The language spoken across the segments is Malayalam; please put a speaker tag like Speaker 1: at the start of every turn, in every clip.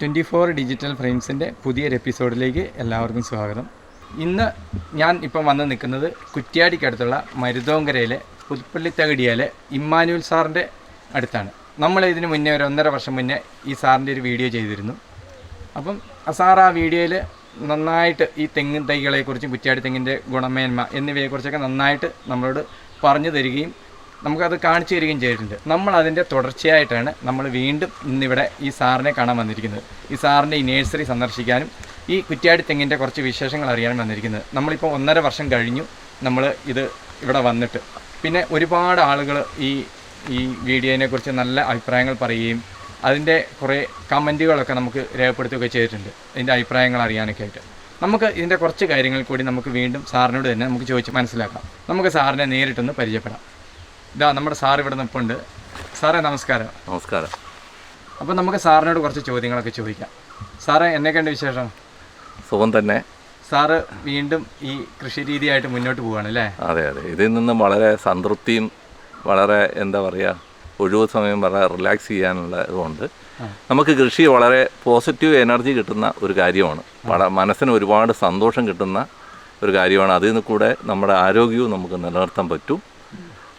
Speaker 1: ട്വന്റി ഫോർ ഡിജിറ്റൽ ഫ്രെയിംസിന്റെ പുതിയൊരു എപ്പിസോഡിലേക്ക് എല്ലാവർക്കും സ്വാഗതം. ഇന്ന് ഞാൻ ഇപ്പം വന്ന് നിൽക്കുന്നത് കുറ്റ്യാടിക്കടുത്തുള്ള മരുതോങ്കരയിലെ പുൽപ്പള്ളിത്തകടിയിലെ ഇമ്മാനുവൽ സാറിന്റെ അടുത്താണ്. നമ്മൾ ഇതിന് മുന്നേ ഒരു ഒന്നര വർഷം മുന്നേ ഈ സാറിന്റെ ഒരു വീഡിയോ ചെയ്തിരുന്നു. അപ്പം ആ സാർ ആ വീഡിയോയിൽ നന്നായിട്ട് ഈ തെങ്ങിൻ തൈകളെക്കുറിച്ചും കുറ്റ്യാടി തെങ്ങിന്റെ ഗുണമേന്മ എന്നിവയെക്കുറിച്ചൊക്കെ നന്നായിട്ട് നമ്മളോട് പറഞ്ഞു തരികയും നമുക്കത് കാണിച്ചു തരികയും ചെയ്തിട്ടുണ്ട്. നമ്മൾ അതിന്റെ തുടർച്ചയായിട്ടാണ് നമ്മൾ വീണ്ടും ഇന്നിവിടെ ഈ സാറിനെ കാണാൻ വന്നിരിക്കുന്നത്. ഈ സാറിന്റെ ഈ നേഴ്സറി സന്ദർശിക്കാനും ഈ കുറ്റ്യാടി തെങ്ങിന്റെ കുറച്ച് വിശേഷങ്ങൾ അറിയാനും വന്നിരിക്കുന്നത്. നമ്മളിപ്പോൾ ഒന്നര വർഷം കഴിഞ്ഞു നമ്മൾ ഇത് ഇവിടെ വന്നിട്ട്. പിന്നെ ഒരുപാട് ആളുകൾ ഈ ഈ വീഡിയോനെക്കുറിച്ച് നല്ല അഭിപ്രായങ്ങൾ പറയുകയും അതിന്റെ കുറേ കമന്റുകളൊക്കെ നമുക്ക് രേഖപ്പെടുത്തുകയൊക്കെ ചെയ്തിട്ടുണ്ട്. ഇതിന്റെ അഭിപ്രായങ്ങൾ അറിയാനൊക്കെ ആയിട്ട്. നമുക്ക് ഇതിന്റെ കുറച്ച് കാര്യങ്ങൾ കൂടി നമുക്ക് വീണ്ടും സാറിനോട് തന്നെ നമുക്ക് ചോദിച്ച് മനസ്സിലാക്കാം. നമുക്ക് സാറിനെ നേരിട്ടൊന്ന് പരിചയപ്പെടാം. ഇതാ നമ്മുടെ സാർ ഇവിടെ നിൽപ്പുണ്ട് സാറേ നമസ്കാരം.
Speaker 2: നമസ്കാരം.
Speaker 1: അപ്പോൾ നമുക്ക് സാറിനോട് കുറച്ച് ചോദ്യങ്ങളൊക്കെ ചോദിക്കാം. സാറേ എന്നൊക്കെയുണ്ട് വിശേഷം?
Speaker 2: സുഖം തന്നെ.
Speaker 1: സാറ് വീണ്ടും ഈ കൃഷി രീതിയായിട്ട് മുന്നോട്ട് പോവുകയാണ് അല്ലേ?
Speaker 2: അതെ അതെ. ഇതിൽ നിന്നും വളരെ സംതൃപ്തിയും വളരെ എന്താ പറയുക ഒഴിവ് സമയം വളരെ റിലാക്സ് ചെയ്യാനുള്ള ഇതുകൊണ്ട് നമുക്ക് കൃഷി വളരെ പോസിറ്റീവ് എനർജി കിട്ടുന്ന ഒരു കാര്യമാണ്. മനസ്സിന് ഒരുപാട് സന്തോഷം കിട്ടുന്ന ഒരു കാര്യമാണ്. അതിൽ നിന്ന് കൂടെ നമ്മുടെ ആരോഗ്യവും നമുക്ക് നിലനിർത്താൻ പറ്റും.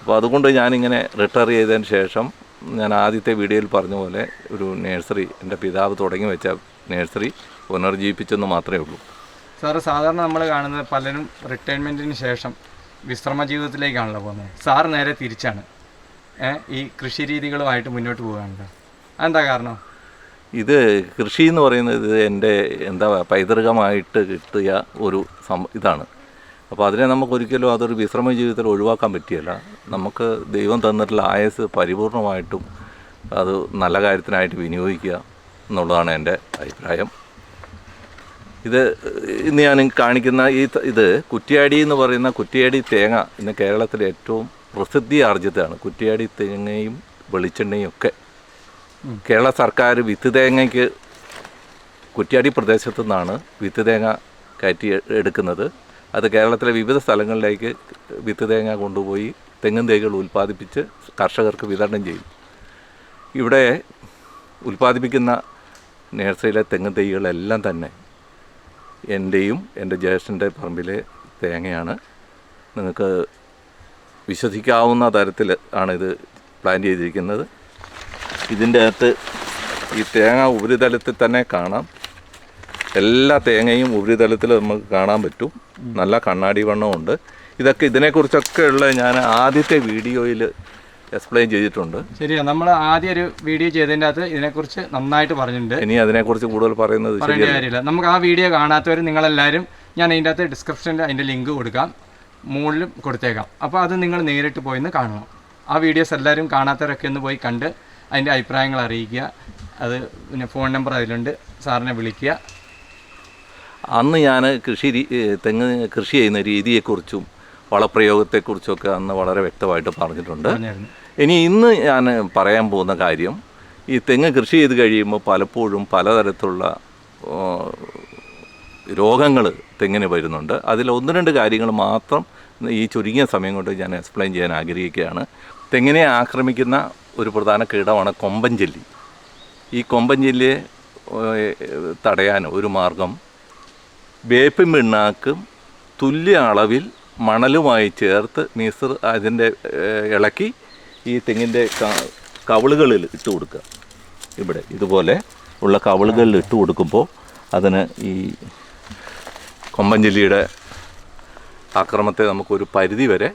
Speaker 2: അപ്പോൾ അതുകൊണ്ട് ഞാനിങ്ങനെ റിട്ടയർ ചെയ്തതിന് ശേഷം ഞാൻ ആദ്യത്തെ വീഡിയോയിൽ പറഞ്ഞ പോലെ ഒരു നേഴ്സറി എന്റെ പിതാവ് തുടങ്ങി വെച്ച നേഴ്സറി പുനർജീവിപ്പിച്ചെന്ന് മാത്രമേ ഉള്ളൂ.
Speaker 1: സാറ് സാധാരണ നമ്മൾ കാണുന്നത് പലരും റിട്ടയർമെന്റിന് ശേഷം വിശ്രമ ജീവിതത്തിലേക്കാണല്ലോ പോകുന്നത്. സാറ് നേരെ തിരിച്ചാണ്. ഈ കൃഷി രീതികളുമായിട്ട് മുന്നോട്ട് പോവുകയാണല്ലോ. അതെന്താ കാരണം?
Speaker 2: ഇത് കൃഷി എന്ന് പറയുന്നത് ഇത് എന്റെ എന്താ പൈതൃകമായിട്ട് കിട്ടിയ ഒരു സം ഇതാണ്. അപ്പോൾ അതിനെ നമുക്ക് ഒരിക്കലും അതൊരു വിശ്രമ ജീവിതത്തിൽ ഒഴിവാക്കാൻ പറ്റിയല്ല. നമുക്ക് ദൈവം തന്നിട്ടുള്ള ആയസ് പരിപൂർണമായിട്ടും അത് നല്ല കാര്യത്തിനായിട്ട് വിനിയോഗിക്കുക എന്നുള്ളതാണ് എന്റെ അഭിപ്രായം. ഇത് ഇന്ന് ഞാൻ കാണിക്കുന്ന ഈ ഇത് കുറ്റിയാടി എന്ന് പറയുന്ന കുറ്റിയാടി തേങ്ങ ഇന്ന് കേരളത്തിലെ ഏറ്റവും പ്രസിദ്ധി ആർജിതമാണ്. കുറ്റിയാടി തേങ്ങയും വെളിച്ചെണ്ണയും ഒക്കെ കേരള സർക്കാർ വിത്ത് തേങ്ങയ്ക്ക് കുറ്റിയാടി പ്രദേശത്തു നിന്നാണ് വിത്ത് തേങ്ങ കയറ്റി എടുക്കുന്നത്. അത് കേരളത്തിലെ വിവിധ സ്ഥലങ്ങളിലേക്ക് വിത്ത് തേങ്ങ കൊണ്ടുപോയി തെങ്ങും തൈകൾ ഉൽപ്പാദിപ്പിച്ച് കർഷകർക്ക് വിതരണം ചെയ്യും. ഇവിടെ ഉൽപ്പാദിപ്പിക്കുന്ന നേഴ്സറിയിലെ തെങ്ങും തൈകളെല്ലാം തന്നെ എന്റെയും എന്റെ ജ്യേഷ്ഠന്റെ പറമ്പിലെ തേങ്ങയാണ്. നിങ്ങൾക്ക് വിശ്വസിക്കാവുന്ന തരത്തിൽ ആണ് ഇത് പ്ലാൻ ചെയ്തിരിക്കുന്നത്. ഇതിന്റെ അകത്ത് ഈ തേങ്ങ ഉപരിതലത്തിൽ തന്നെ കാണാം. എല്ലാ തേങ്ങയും ഉപരിതലത്തിൽ നമുക്ക് കാണാൻ പറ്റും. നല്ല കണ്ണാടി വണ്ണമുണ്ട് ഇതൊക്കെ ഇതിനെക്കുറിച്ചൊക്കെ ഉള്ള ഞാൻ ആദ്യത്തെ വീഡിയോയിൽ എക്സ്പ്ലെയിൻ ചെയ്തിട്ടുണ്ട്.
Speaker 1: ശരിയാ നമ്മൾ ആദ്യം ഒരു വീഡിയോ ചെയ്തതിന്റെ അകത്ത് ഇതിനെക്കുറിച്ച് നന്നായിട്ട് പറഞ്ഞിട്ടുണ്ട്.
Speaker 2: ഇനി അതിനെക്കുറിച്ച് കൂടുതൽ പറയുന്നത്
Speaker 1: പറയേണ്ട കാര്യമില്ല. നമുക്ക് ആ വീഡിയോ കാണാത്തവർ നിങ്ങളെല്ലാവരും ഞാൻ അതിന്റെ അകത്ത് ഡിസ്ക്രിപ്ഷനിൽ അതിന്റെ ലിങ്ക് കൊടുക്കാം. മുകളിലും കൊടുത്തേക്കാം. അപ്പോൾ അത് നിങ്ങൾ നേരിട്ട് പോയി ഒന്ന് കാണണം. ആ വീഡിയോസ് എല്ലാവരും കാണാത്തവരൊക്കെ ഒന്ന് പോയി കണ്ട് അതിന്റെ അഭിപ്രായങ്ങൾ അറിയിക്കുക. അത് പിന്നെ ഫോൺ നമ്പർ അതിലുണ്ട്. സാറിനെ വിളിക്കുക.
Speaker 2: അന്ന് ഞാൻ കൃഷി തെങ്ങ് കൃഷി ചെയ്യുന്ന രീതിയെക്കുറിച്ചും വളപ്രയോഗത്തെക്കുറിച്ചൊക്കെ അന്ന് വളരെ വ്യക്തമായിട്ട് പറഞ്ഞിട്ടുണ്ട്. ഇനി ഇന്ന് ഞാൻ പറയാൻ പോകുന്ന കാര്യം ഈ തെങ്ങ് കൃഷി ചെയ്ത് കഴിയുമ്പോൾ പലപ്പോഴും പലതരത്തിലുള്ള രോഗങ്ങൾ തെങ്ങിന് വരുന്നുണ്ട്. അതിൽ ഒന്ന് രണ്ട് കാര്യങ്ങൾ മാത്രം ഈ ചുരുങ്ങിയ സമയം കൊണ്ട് ഞാൻ എക്സ്പ്ലെയിൻ ചെയ്യാൻ ആഗ്രഹിക്കുകയാണ്. തെങ്ങിനെ ആക്രമിക്കുന്ന ഒരു പ്രധാന കീടമാണ് കൊമ്പൻ ജെല്ലി ഈ കൊമ്പൻ ജെല്ലിയെ തടയാൻ ഒരു മാർഗം വേപ്പിൻ പിണ്ണാക്കും തുല്യ അളവിൽ മണലുമായി ചേർത്ത് മീസർ അതിന്റെ ഇളക്കി ഈ തെങ്ങിന്റെ കവിളുകളിൽ ഇട്ട് കൊടുക്കുക. ഇവിടെ ഇതുപോലെ ഉള്ള കവിളുകളിൽ ഇട്ട് കൊടുക്കുമ്പോൾ അതിന് ഈ കൊമ്പഞ്ചെല്ലിയുടെ ആക്രമത്തെ നമുക്കൊരു പരിധി വരെ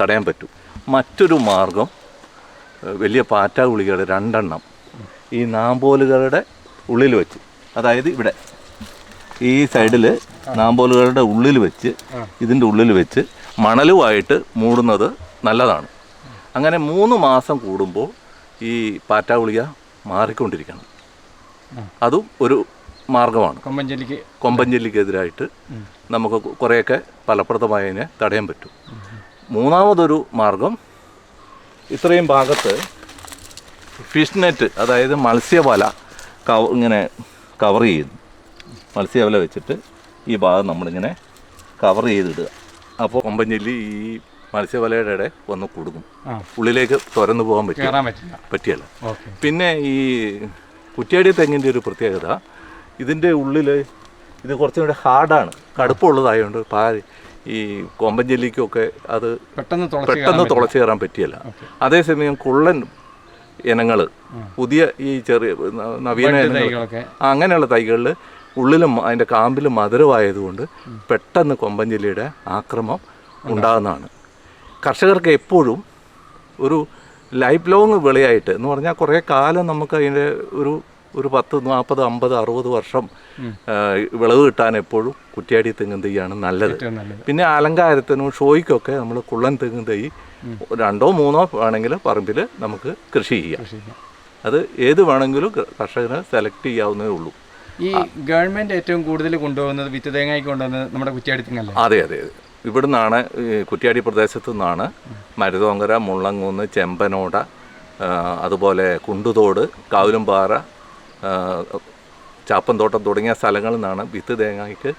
Speaker 2: തടയാൻ പറ്റും. മറ്റൊരു മാർഗം വലിയ പാറ്റ ഗുളികയുടെ രണ്ടെണ്ണം ഈ നാമ്പോലുകളുടെ ഉള്ളിൽ വെച്ച് അതായത് ഇവിടെ ഈ സൈഡിൽ നാമ്പോലുകളുടെ ഉള്ളിൽ വെച്ച് ഇതിന്റെ ഉള്ളിൽ വെച്ച് മണലുമായിട്ട് മൂടുന്നത് നല്ലതാണ്. അങ്ങനെ മൂന്ന് മാസം കൂടുമ്പോൾ ഈ പാറ്റാവുളിയ മാറിക്കൊണ്ടിരിക്കണം. അതും ഒരു മാർഗമാണ്.
Speaker 1: കൊമ്പഞ്ചലിക്ക്
Speaker 2: കൊമ്പഞ്ചെല്ലിക്കെതിരായിട്ട് നമുക്ക് കുറേയൊക്കെ ഫലപ്രദമായതിനെ തടയാൻ പറ്റും. മൂന്നാമതൊരു മാർഗം ഇത്രയും ഭാഗത്ത് ഫിഷ് നെറ്റ് അതായത് മത്സ്യവല കവ ഇങ്ങനെ കവർ ചെയ്യുന്നു. മത്സ്യവല വെച്ചിട്ട് ഈ ഭാഗം നമ്മളിങ്ങനെ കവർ ചെയ്തിടുക. അപ്പോൾ കൊമ്പഞ്ചെല്ലി ഈ മത്സ്യവലയുടെ ഇടയിൽ വന്ന് കുടുങ്ങും. ഉള്ളിലേക്ക് തുറന്നു പോകാൻ പറ്റില്ല. പറ്റിയല്ല. പിന്നെ ഈ കുറ്റ്യാടി തെങ്ങിന്റെ ഒരു പ്രത്യേകത ഇതിന്റെ ഉള്ളിൽ ഇത് കുറച്ചും കൂടെ ഹാർഡാണ്. കടുപ്പമുള്ളതായതുകൊണ്ട് പാ ഈ കൊമ്പഞ്ചെല്ലിക്കൊക്കെ അത്
Speaker 1: പെട്ടെന്ന്
Speaker 2: പെട്ടെന്ന് തുളച്ച് കയറാൻ പറ്റിയല്ല. അതേസമയം കുള്ളൻ ഇനങ്ങൾ പുതിയ ഈ ചെറിയ നവീന ഇനങ്ങൾ അങ്ങനെയുള്ള തൈകളിൽ ഉള്ളിലും അതിന്റെ കാമ്പിൽ മധുരമായതുകൊണ്ട് പെട്ടെന്ന് കൊമ്പൻ ജെല്ലിയുടെ ആക്രമം ഉണ്ടാകുന്നതാണ്. കർഷകർക്ക് എപ്പോഴും ഒരു ലൈഫ് ലോങ് വിളയായിട്ട് എന്ന് പറഞ്ഞാൽ കുറേ കാലം നമുക്ക് അതിന്റെ ഒരു ഒരു പത്ത് നാൽപ്പത് അമ്പത് അറുപത് വർഷം വിളവ് കിട്ടാൻ എപ്പോഴും കുറ്റിയാടി തെങ്ങും തൈയാണ് നല്ലത്. പിന്നെ അലങ്കാരത്തിനും ഷോയ്ക്കൊക്കെ നമ്മൾ കുള്ളൻ തെങ്ങും തൈ രണ്ടോ മൂന്നോ വേണമെങ്കിൽ പറമ്പിൽ നമുക്ക് കൃഷി ചെയ്യാം. അത് ഏത് വേണമെങ്കിലും കർഷകന് സെലക്ട് ചെയ്യാവുന്നതേ ഉള്ളൂ.
Speaker 1: ഈ ഗവൺമെന്റ് ഏറ്റവും കൂടുതൽ കൊണ്ടുപോകുന്നത് വിത്ത് തേങ്ങയ്ക്ക് കൊണ്ടുവന്നത് നമ്മുടെ കുറ്റിയാടി തെങ്ങല്ലേ
Speaker 2: അതെ അതെ. ഇവിടുന്നാണ് കുറ്റിയാടി കുറ്റ്യാടി പ്രദേശത്തു നിന്നാണ് മരുതോങ്കര മുള്ളങ്കൂന്ന് ചെമ്പനോട അതുപോലെ കുണ്ടുതോട് കാവിലുംപാറ ആ, ചാപ്പന്തോട്ടം തുടങ്ങിയ സ്ഥലങ്ങളിൽ നിന്നാണ് വിത്ത് തേങ്ങയ്ക്ക്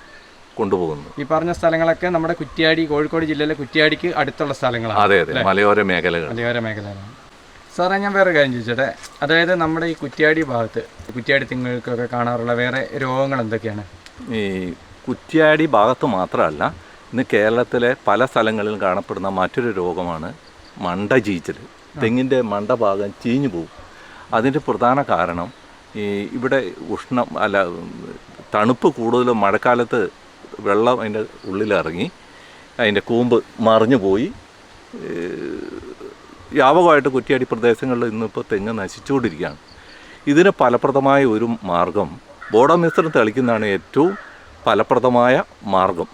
Speaker 2: കൊണ്ടുപോകുന്നത്.
Speaker 1: ഈ പറഞ്ഞ സ്ഥലങ്ങളൊക്കെ നമ്മുടെ കുറ്റിയാടി കോഴിക്കോട് ജില്ലയിലെ കുറ്റിയാടിക്ക് അടുത്തുള്ള സ്ഥലങ്ങളാണ്
Speaker 2: അതെ അതെ. മലയോര മേഖലകൾ.
Speaker 1: മലയോര മേഖലയിലാണ് സാറേ ഞാൻ വേറെ കാര്യം ചോദിച്ചോട്ടെ? അതായത് നമ്മുടെ ഈ കുറ്റ്യാടി ഭാഗത്ത് കുറ്റ്യാടി തിങ്ങൾക്കൊക്കെ കാണാറുള്ള വേറെ രോഗങ്ങൾ എന്തൊക്കെയാണ്?
Speaker 2: ഈ കുറ്റ്യാടി ഭാഗത്ത് മാത്രമല്ല ഇന്ന് കേരളത്തിലെ പല സ്ഥലങ്ങളിലും കാണപ്പെടുന്ന മറ്റൊരു രോഗമാണ് മണ്ട ചീച്ചൽ തെങ്ങിന്റെ മണ്ട ഭാഗം ചീഞ്ഞു പോകും അതിന്റെ പ്രധാന കാരണം ഈ ഇവിടെ ഉഷ്ണം അല്ല തണുപ്പ് കൂടുതലും മഴക്കാലത്ത് വെള്ളം അതിന്റെ ഉള്ളിലിറങ്ങി അതിന്റെ കൂമ്പ് മറിഞ്ഞു പോയി വ്യാപകമായിട്ട് കുറ്റിയാടി പ്രദേശങ്ങളിൽ ഇന്നിപ്പോൾ തെങ്ങ് നശിച്ചുകൊണ്ടിരിക്കുകയാണ്. ഇതിന് ഫലപ്രദമായ ഒരു മാർഗം ബോഡോ മിശ്രം തെളിക്കുന്നതാണ് ഏറ്റവും ഫലപ്രദമായ മാർഗം.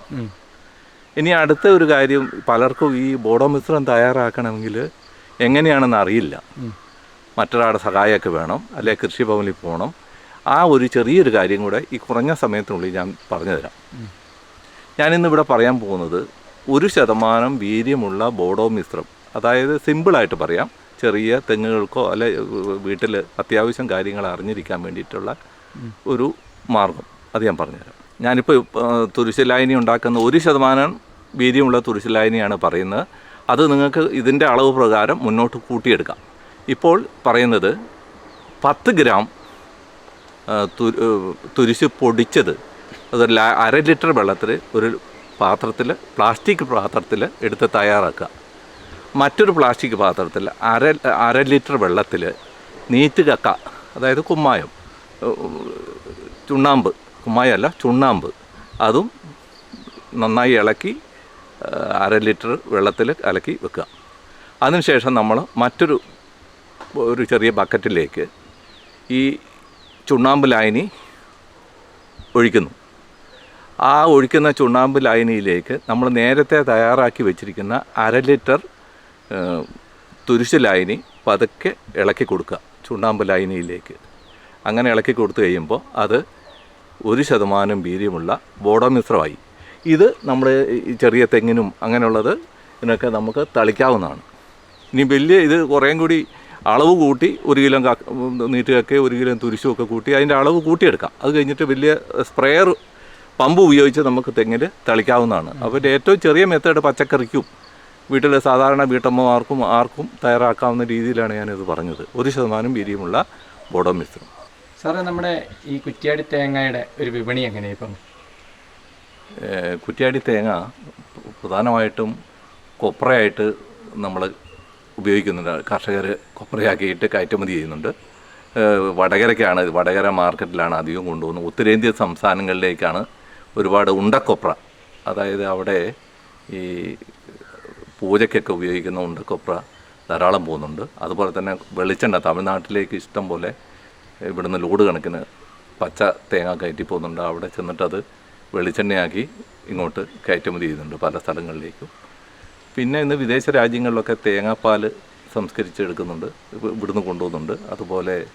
Speaker 2: ഇനി അടുത്ത ഒരു കാര്യം പലർക്കും ഈ ബോഡോ മിശ്രം തയ്യാറാക്കണമെങ്കിൽ എങ്ങനെയാണെന്ന് അറിയില്ല. മറ്റൊരാളുടെ സഹായമൊക്കെ വേണം അല്ലെ കൃഷിഭവനിൽ പോകണം. ആ ഒരു ചെറിയൊരു കാര്യം കൂടെ ഈ കുറഞ്ഞ സമയത്തിനുള്ളിൽ ഞാൻ പറഞ്ഞുതരാം. ഞാനിന്നിവിടെ പറയാൻ പോകുന്നത് ഒരു ശതമാനം വീര്യമുള്ള ബോഡോ മിശ്രം അതായത് സിമ്പിളായിട്ട് പറയാം. ചെറിയ തെങ്ങുകൾക്കോ അല്ലെ വീട്ടിൽ അത്യാവശ്യം കാര്യങ്ങൾ അറിഞ്ഞിരിക്കാൻ വേണ്ടിയിട്ടുള്ള ഒരു മാർഗം. അത് ഞാൻ പറഞ്ഞുതരാം. ഞാനിപ്പോൾ തുരിശലായനി ഉണ്ടാക്കുന്ന ഒരു ശതമാനം വീതിയുള്ള തുരിശലായനിയാണ് പറയുന്നത്. അത് നിങ്ങൾക്ക് ഇതിന്റെ അളവ് പ്രകാരം മുന്നോട്ട് കൂട്ടിയെടുക്കാം. ഇപ്പോൾ പറയുന്നത് പത്ത് ഗ്രാം തുരിശ് പൊടിച്ചത് അത് അര ലിറ്റർ വെള്ളത്തിൽ ഒരു പാത്രത്തിൽ പ്ലാസ്റ്റിക് പാത്രത്തിൽ എടുത്ത് തയ്യാറാക്കുക. മറ്റൊരു പ്ലാസ്റ്റിക് പാത്രത്തിൽ അര അര ലിറ്റർ വെള്ളത്തിൽ നീറ്റ് കക്ക അതായത് കുമ്മായം ചുണ്ണാമ്പ് കുമ്മായമല്ല ചുണ്ണാമ്പ് അതും നന്നായി ഇളക്കി അര ലിറ്റർ വെള്ളത്തിൽ കലക്കി വെക്കുക. അതിനുശേഷം നമ്മൾ മറ്റൊരു ഒരു ചെറിയ ബക്കറ്റിലേക്ക് ഈ ചുണ്ണാമ്പ് ലായനി ഒഴിക്കുന്നു. ആ ഒഴിക്കുന്ന ചുണ്ണാമ്പ് ലായനിയിലേക്ക് നമ്മൾ നേരത്തെ തയ്യാറാക്കി വെച്ചിരിക്കുന്ന അര ലിറ്റർ തുരിശ് ലായനി പതുക്കെ ഇളക്കി കൊടുക്കുക ചുണ്ണാമ്പ് ലായനിയിലേക്ക്. അങ്ങനെ ഇളക്കി കൊടുത്തു കഴിയുമ്പോൾ അത് ഒരു ശതമാനം വീര്യമുള്ള ബോഡോ മിശ്രമായി ഇത് നമ്മുടെ ഈ ചെറിയ തെങ്ങിനും അങ്ങനെയുള്ളത് ഇതിനൊക്കെ നമുക്ക് തളിക്കാവുന്നതാണ്. ഇനി വലിയ ഇത് കുറേ കൂടി അളവ് കൂട്ടി ഒരു കിലോ നീറ്റുകൊക്കെ ഒരു കിലോ തുരിശും ഒക്കെ കൂട്ടി അതിന്റെ അളവ് കൂട്ടിയെടുക്കാം. അത് കഴിഞ്ഞിട്ട് വലിയ സ്പ്രെയർ പമ്പ് ഉപയോഗിച്ച് നമുക്ക് തെങ്ങിൽ തളിക്കാവുന്നതാണ്. അപ്പോൾ ഏറ്റവും ചെറിയ മെത്തേഡ് പച്ചക്കറിക്കും. വീട്ടിൽ സാധാരണ വീട്ടമ്മമാർക്കും ആർക്കും തയ്യാറാക്കാവുന്ന രീതിയിലാണ് ഞാനിത് പറഞ്ഞത്. ഒരു ശതമാനം വീര്യമുള്ള ബോഡോ മിശ്രം
Speaker 1: സാറേ നമ്മുടെ ഈ കുറ്റിയാടി തേങ്ങയുടെ ഒരു വിപണി എങ്ങനെയാണ് ഇപ്പം?
Speaker 2: കുറ്റിയാടി തേങ്ങ പ്രധാനമായിട്ടും കൊപ്രയായിട്ട് നമ്മൾ ഉപയോഗിക്കുന്നുണ്ട്. കർഷകർ കൊപ്രയാക്കിയിട്ട് കയറ്റുമതി ചെയ്യുന്നുണ്ട്. വടകരയ്ക്കാണ് വടകര മാർക്കറ്റിലാണ് അധികം കൊണ്ടുപോകുന്നത്. ഉത്തരേന്ത്യൻ സംസ്ഥാനങ്ങളിലേക്കാണ് ഒരുപാട് ഉണ്ടക്കൊപ്ര. അതായത് അവിടെ ഈ പൂജയ്ക്കൊക്കെ ഉപയോഗിക്കുന്ന ഉണ്ടക്കൊപ്ര ധാരാളം പോകുന്നുണ്ട്. അതുപോലെ തന്നെ വെളിച്ചെണ്ണ തമിഴ്നാട്ടിലേക്ക് ഇഷ്ടം പോലെ ഇവിടുന്ന് ലോഡ് കണക്കിന് പച്ച തേങ്ങ കയറ്റി പോകുന്നുണ്ട്. അവിടെ ചെന്നിട്ടത് വെളിച്ചെണ്ണയാക്കി ഇങ്ങോട്ട് കയറ്റുമതി ചെയ്യുന്നുണ്ട് പല സ്ഥലങ്ങളിലേക്കും. പിന്നെ ഇന്ന് വിദേശ രാജ്യങ്ങളിലൊക്കെ തേങ്ങാപ്പാൽ സംസ്കരിച്ചെടുക്കുന്നുണ്ട് ഇവ- ഇവിടുന്ന് കൊണ്ടുപോകുന്നുണ്ട് അതുപോലെ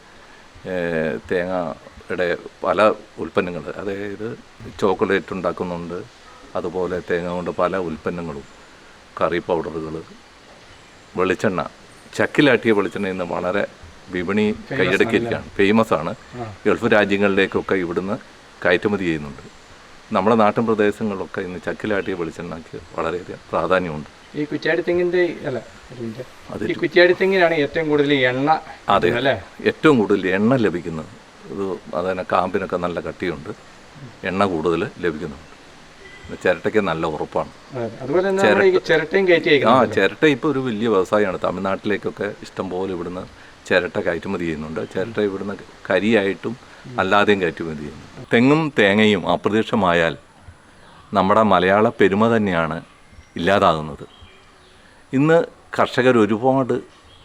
Speaker 2: തേങ്ങയുടെ പല ഉൽപ്പന്നങ്ങൾ അതായത് ചോക്ലേറ്റ് ഉണ്ടാക്കുന്നുണ്ട്. അതുപോലെ തേങ്ങ കൊണ്ട് പല ഉൽപ്പന്നങ്ങളും കറി പൗഡറുകൾ വെളിച്ചെണ്ണ. ചക്കിലാട്ടിയ വെളിച്ചെണ്ണ ഇന്ന് വളരെ വിപണി കൈയടക്കിയിരിക്കുകയാണ്. ഫേമസ് ആണ്. ഗൾഫ് രാജ്യങ്ങളിലേക്കൊക്കെ ഇവിടുന്ന് കയറ്റുമതി ചെയ്യുന്നുണ്ട്. നമ്മുടെ നാട്ടിൻ പ്രദേശങ്ങളിലൊക്കെ ഇന്ന് ചക്കിലാട്ടിയ വെളിച്ചെണ്ണയ്ക്ക് വളരെയധികം പ്രാധാന്യമുണ്ട്.
Speaker 1: ഈ കുറ്റ്യാടി തെങ്ങിന്റെ അല്ല. ഈ കുറ്റ്യാടി തെങ്ങിനാണ് ഏറ്റവും കൂടുതൽ എണ്ണ
Speaker 2: അതെ.
Speaker 1: അല്ലേ?
Speaker 2: ഏറ്റവും കൂടുതൽ എണ്ണ ലഭിക്കുന്നത്. ഇത് അതിനെ കാമ്പിനൊക്കെ നല്ല കട്ടിയുണ്ട്. എണ്ണ കൂടുതൽ ലഭിക്കുന്നുണ്ട്. ചിരട്ടയ്ക്ക് നല്ല ഉറപ്പാണ്.
Speaker 1: അതുപോലെ
Speaker 2: ആ ചിരട്ട ഇപ്പോൾ ഒരു വലിയ വ്യവസായമാണ്. തമിഴ്നാട്ടിലേക്കൊക്കെ ഇഷ്ടംപോലെ ഇവിടുന്ന് ചിരട്ട കയറ്റുമതി ചെയ്യുന്നുണ്ട്. ചിരട്ട ഇവിടുന്ന് കരിയായിട്ടും അല്ലാതെയും കയറ്റുമതി ചെയ്യുന്നു തെങ്ങും തേങ്ങയും അപ്രത്യക്ഷമായാൽ നമ്മുടെ മലയാള പെരുമ തന്നെയാണ് ഇല്ലാതാകുന്നത്. ഇന്ന് കർഷകർ ഒരുപാട്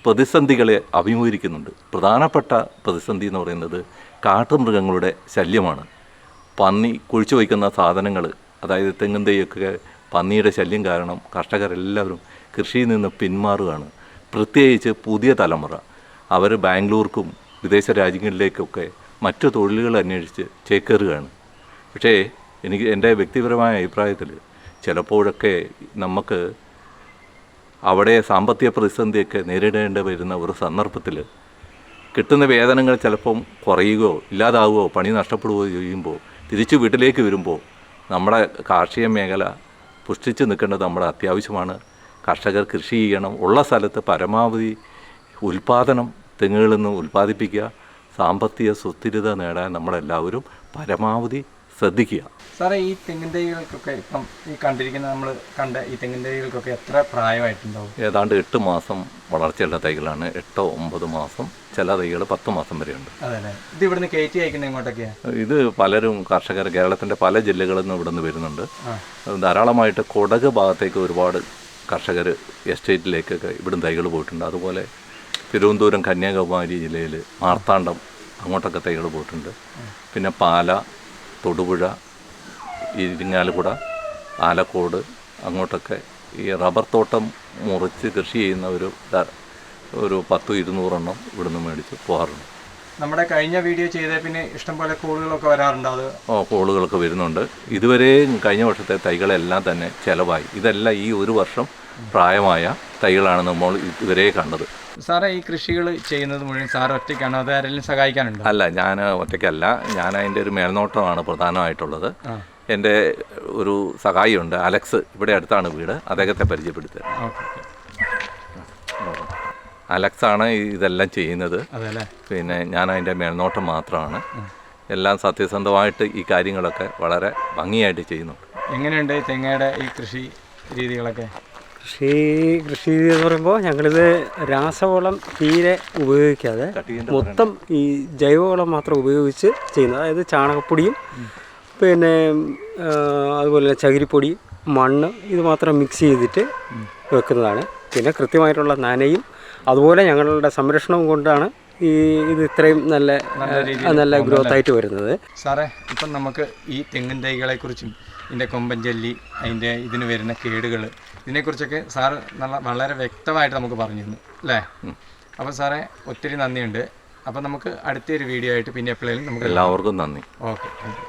Speaker 2: പ്രതിസന്ധികളെ അഭിമുഖീകരിക്കുന്നുണ്ട്. പ്രധാനപ്പെട്ട പ്രതിസന്ധി എന്ന് പറയുന്നത് കാട്ടുമൃഗങ്ങളുടെ ശല്യമാണ്. പന്നി കുഴിച്ചു വയ്ക്കുന്ന സാധനങ്ങൾ അതായത് തെങ്ങും തൈയൊക്കെ പന്നിയുടെ ശല്യം കാരണം കർഷകരെല്ലാവരും കൃഷിയിൽ നിന്ന് പിന്മാറുകയാണ്. പ്രത്യേകിച്ച് പുതിയ തലമുറ. അവർ ബാംഗ്ലൂർക്കും വിദേശ രാജ്യങ്ങളിലേക്കൊക്കെ മറ്റു തൊഴിലുകൾ അന്വേഷിച്ച് ചേക്കേറുകയാണ്. പക്ഷേ എനിക്ക് എന്റെ വ്യക്തിപരമായ അഭിപ്രായത്തിൽ ചിലപ്പോഴൊക്കെ നമുക്ക് അവിടെ സാമ്പത്തിക പ്രതിസന്ധിയൊക്കെ നേരിടേണ്ടി വരുന്ന ഒരു സന്ദർഭത്തിൽ കിട്ടുന്ന വേതനങ്ങൾ ചിലപ്പം കുറയുകയോ ഇല്ലാതാവുകയോ പണി നഷ്ടപ്പെടുകയോ ചെയ്യുമ്പോൾ തിരിച്ചു വീട്ടിലേക്ക് വരുമ്പോൾ നമ്മുടെ കാർഷിക മേഖല പുഷ്ടിച്ച് നിൽക്കേണ്ടത് നമ്മുടെ അത്യാവശ്യമാണ്. കർഷകർ കൃഷി ചെയ്യണം. ഉള്ള സ്ഥലത്ത് പരമാവധി ഉൽപാദനം തെങ്ങുകളിൽ നിന്ന് ഉൽപ്പാദിപ്പിക്കുക സാമ്പത്തിക സുസ്ഥിരത നേടാൻ നമ്മളെല്ലാവരും പരമാവധി ശ്രദ്ധിക്കുക.
Speaker 1: സാറേ ഈ തെങ്ങിൻ തൈകൾക്കൊക്കെ ഇപ്പം ഈ കണ്ടിരിക്കുന്ന നമ്മൾ കണ്ട ഈ തെങ്ങിൻ തൈകൾക്കൊക്കെ എത്ര പ്രായമായിട്ടുണ്ടാവും?
Speaker 2: ഏതാണ്ട് എട്ട് മാസം വളർച്ചയുള്ള തൈകളാണ്. എട്ടോ ഒമ്പത് മാസം. ചില തൈകൾ പത്ത് മാസം വരെയുണ്ട്.
Speaker 1: അതെ ഇത് ഇവിടുന്ന് കയറ്റി അയക്കുന്നത് ഇങ്ങോട്ടൊക്കെയാണ്
Speaker 2: ഇത് പലരും കർഷകർ കേരളത്തിന്റെ പല ജില്ലകളിൽ നിന്ന് ഇവിടുന്ന് വരുന്നുണ്ട്. ധാരാളമായിട്ട് കൊടക് ഭാഗത്തേക്ക് ഒരുപാട് കർഷകർ എസ്റ്റേറ്റിലേക്കൊക്കെ ഇവിടുന്ന് തൈകൾ പോയിട്ടുണ്ട്. അതുപോലെ തിരുവനന്തപുരം കന്യാകുമാരി ജില്ലയിൽ മാർത്താണ്ഡം അങ്ങോട്ടൊക്കെ തൈകൾ പോയിട്ടുണ്ട്. പിന്നെ പാല തൊടുപുഴ ഇരിങ്ങാലക്കുട ആലക്കോട് അങ്ങോട്ടൊക്കെ ഈ റബ്ബർ തോട്ടം മുറിച്ച് കൃഷി ചെയ്യുന്ന ഒരു ഒരു പത്തും ഇരുന്നൂറെണ്ണം ഇവിടുന്ന് മേടിച്ച് പോകാറുണ്ട്.
Speaker 1: നമ്മുടെ കഴിഞ്ഞ വീഡിയോ ചെയ്ത പിന്നെ ഇഷ്ടംപോലെ കോളുകളൊക്കെ വരാറുണ്ട് അത്.
Speaker 2: ഓ, കോളുകളൊക്കെ വരുന്നുണ്ട്. ഇതുവരെയും കഴിഞ്ഞ വർഷത്തെ തൈകളെല്ലാം തന്നെ ചിലവായി. ഇതെല്ലാം ഈ ഒരു വർഷം പ്രായമായ തൈകളാണ് നമ്മൾ ഇതുവരെ കണ്ടത്.
Speaker 1: സാറേ ഈ കൃഷികൾ ചെയ്യുന്നത് മുഴുവൻ സാർ ഒറ്റയ്ക്കാണോ അത് ആരെങ്കിലും സഹായിക്കാനുണ്ടോ?
Speaker 2: അല്ല ഞാൻ ഒറ്റയ്ക്കല്ല. ഞാൻ അതിന്റെ ഒരു മേൽനോട്ടമാണ് പ്രധാനമായിട്ടുള്ളത്. എന്റെ ഒരു സഹായിയുണ്ട് അലക്സ്. ഇവിടെ അടുത്താണ് വീട്. അദ്ദേഹത്തെ പരിചയപ്പെടുത്തുക അലക്സാണ് ഇതെല്ലാം ചെയ്യുന്നത്. പിന്നെ ഞാൻ അതിന്റെ മേൽനോട്ടം മാത്രമാണ്. എല്ലാം സത്യസന്ധമായിട്ട് ഈ കാര്യങ്ങളൊക്കെ വളരെ ഭംഗിയായിട്ട് ചെയ്യുന്നുണ്ട്.
Speaker 1: എങ്ങനെയുണ്ട് തെങ്ങയുടെ ഈ കൃഷി രീതികളൊക്കെ?
Speaker 3: കൃഷി കൃഷി എന്ന് പറയുമ്പോൾ ഞങ്ങളിത് രാസവളം തീരെ ഉപയോഗിക്കാതെ മൊത്തം ഈ ജൈവവളം മാത്രം ഉപയോഗിച്ച് ചെയ്യുന്നത്. അതായത് ചാണകപ്പൊടിയും പിന്നെ അതുപോലെ ചകിരിപ്പൊടി മണ്ണ് ഇത് മാത്രം മിക്സ് ചെയ്തിട്ട് വെക്കുന്നതാണ്. പിന്നെ കൃത്യമായിട്ടുള്ള നനയും അതുപോലെ ഞങ്ങളുടെ സംരക്ഷണവും കൊണ്ടാണ് ഈ ഇത് ഇത്രയും നല്ല നല്ല ഗ്രോത്ത് ആയിട്ട് വരുന്നത്.
Speaker 1: സാറേ ഇപ്പം നമുക്ക് ഈ തെങ്ങിൻ തൈകളെ കുറിച്ചും ഇതിന്റെ കൊമ്പൻ ജല്ലി അതിന്റെ ഇതിന് വരുന്ന കേടുകൾ ഇതിനെക്കുറിച്ചൊക്കെ സാറ് നല്ല വളരെ വ്യക്തമായിട്ട് നമുക്ക് പറഞ്ഞു തന്നു അല്ലേ? അപ്പോൾ സാറേ ഒത്തിരി നന്ദിയുണ്ട്. അപ്പോൾ നമുക്ക് അടുത്തൊരു വീഡിയോ ആയിട്ട് പിന്നെ എപ്പോഴേലും നമുക്ക്
Speaker 2: എല്ലാവർക്കും നന്ദി.
Speaker 1: Okay thank you